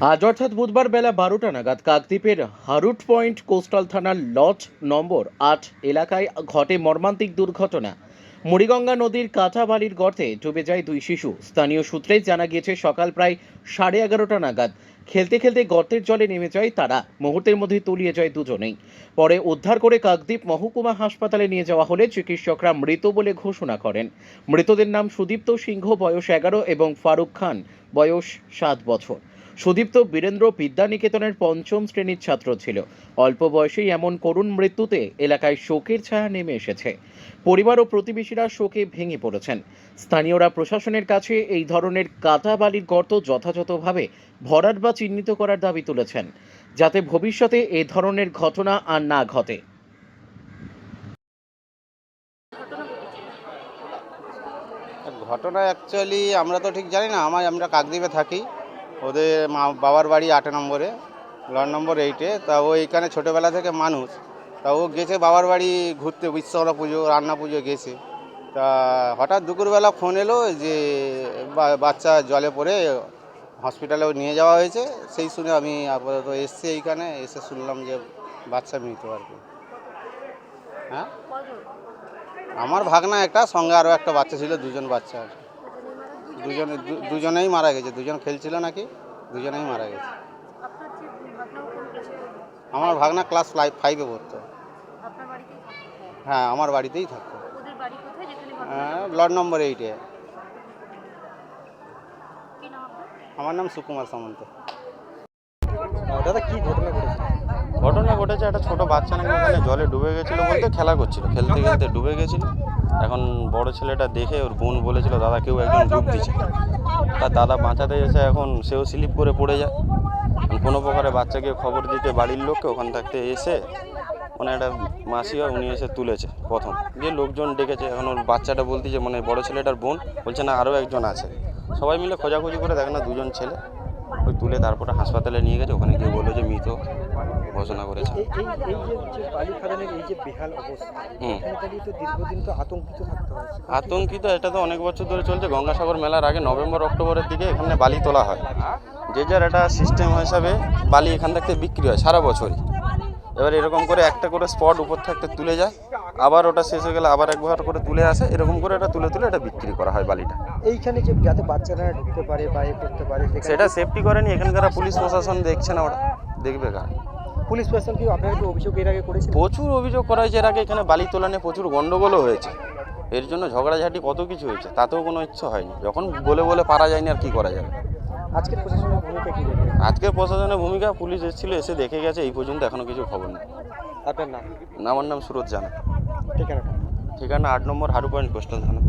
আজ অর্থাৎ বুধবার বেলা বারোটা নাগাদ কাকদ্বীপের হারুট পয়েন্ট কোস্টাল থানার লজ নম্বর আট এলাকায় ঘটে মর্মান্তিক দুর্ঘটনা। মুড়িগঙ্গা নদীর কাঁটাবালির গর্তে ডুবে যায় দুই শিশু। স্থানীয় সূত্রে জানা গিয়েছে, সকাল প্রায় সাড়ে এগারোটা নাগাদ খেলতে খেলতে গর্তের জলে নেমে যায় তারা। মুহূর্তের মধ্যে তলিয়ে যায় দুজনেই। পরে উদ্ধার করে কাকদ্বীপ মহকুমা হাসপাতালে নিয়ে যাওয়া হলে চিকিৎসকরা মৃত বলে ঘোষণা করেন। মৃতদের নাম সুদীপ্ত সিংহ, বয়স এগারো, এবং ফারুক খান, বয়স সাত বছর। সুদীপ্ত বীরেন্দ্র বিদ্যানিকেতনের পঞ্চম শ্রেণির ছাত্র ছিল। অল্প বয়সেই এমন করুণ মৃত্যুতে এলাকায় শোকের ছায়া নেমে এসেছে। পরিবার ও প্রতিবেশীরা শোকে ভেঙে পড়েছেন। স্থানীয়রা প্রশাসনের কাছে এই ধরনের কাটা বালির গর্ত যথাযথভাবে ভরাট বা চিহ্নিত করার দাবি তুলেছেন, যাতে ভবিষ্যতে এ ধরনের ঘটনা আর না ঘটে। ঘটনা অ্যাকচুয়ালি আমরা তো ঠিক জানি না, আমার আমরা কাকদ্বীপে থাকি। ওদের মা বাবার বাড়ি আট নম্বরে লট নম্বর এইটে তা ও এইখানে ছোটোবেলা থেকে মানুষ। তা ও গেছে বাবার বাড়ি ঘুরতে বিশ্বকর্মা পুজো রান্না পুজো গেছে। তা হঠাৎ দুপুরবেলা ফোন এলো যে বাচ্চা জলে পড়ে হসপিটালে নিয়ে যাওয়া হয়েছে। সেই শুনে আমি আপাতত এসছি এইখানে এসে শুনলাম যে বাচ্চা মৃত আর কি। হ্যাঁ? আমার ভাগনা একটা সঙ্গে আরও একটা বাচ্চা ছিল দুজন বাচ্চা আছে। দুজনে দুজনেই মারা গেছে দুজন খেলছিল নাকি দুজনেই মারা গেছে। আমার ভাগনা ক্লাস ফাইভ ফাইভে পড়তো। হ্যাঁ আমার বাড়িতেই থাকতো। হ্যাঁ ব্লড নম্বর এইটে। কি আমার নাম সুকুমার সামন্ত। কি ঘটনা ঘটেছে ঘটনা ঘটেছে একটা ছোট বাচ্চা নাকি ওখানে জলে ডুবে গেছিল বলতে খেলা করছিল, খেলতে খেলতে ডুবে গেছিল। এখন বড় ছেলেটা দেখে ওর বোন বলেছিল, দাদা, কেউ একজন ডুব দিচ্ছে তার দাদা বাঁচাতে এসে এখন সেও স্লিপ করে পড়ে যায়। কোনো প্রকারে বাচ্চাকে খবর দিতে বাড়ির লোককে ওখান থাকতে এসে মানে একটা মাসি হয়, উনি এসে তুলেছে প্রথম। যে লোকজন ডেকেছে, এখন ওর বাচ্চাটা বলতে যে মানে বড় ছেলেটার বোন। বলছে, না আরও একজন আছে। সবাই মিলে খোঁজাখুঁজি করে দেখে না, দুজন ছেলে। ওই তুলে তারপরে হাসপাতালে নিয়ে গেছে, ওখানে গিয়ে বলল ঘোষণা করেছে আতঙ্কিত থাকতে এটা তো অনেক বছর ধরে চলছে। গঙ্গাসাগর মেলার আগে নভেম্বর অক্টোবরের দিকে এখানে বালি তোলা হয়। যে যার একটা সিস্টেম হিসাবে বালি এখান থেকে বিক্রি হয় সারা বছরই। এবার এরকম করে একটা করে স্পট উপর থাকতে তুলে যায়। আবার ওটা শেষ হয়ে গেলে আবার একবার করে তুলে আসে। এরকম করে এটা তুলে তুলে এটা বিক্রি করা হয় বালিটা। এইখানে যে যাতে বাচ্চারা ঢুকতে পারে বা এ করতে পারে সেটা সেফটি করেনি। এখানকার পুলিশ প্রশাসন দেখছে না ওটা। দেখবে কার? পুলিশ প্রশাসন কি আপনার কি অভিযোগ এর আগে করেছে প্রচুর অভিযোগ করা হয়েছে। এর আগে এখানে বালি তোলা নিয়ে প্রচুর গন্ডগোলও হয়েছে। এর জন্য ঝগড়াঝাটি কত কিছু হয়েছে তাতেও কোনো ইচ্ছা হয়নি। যখন বলে বলে পারা যায়নি আর কি করা যাবে। আজকের প্রশাসনের ভূমিকা কি আজকের প্রশাসনের ভূমিকা পুলিশ এসেছিল এসে দেখে গেছে এই পর্যন্ত এখনও কিছু খবর নেই। আপনার নাম? আমার নাম সুরজ জানা। ঠিকানা ঠিকানা আট নম্বর হারু পয়েন্ট কোস্টাল থানা।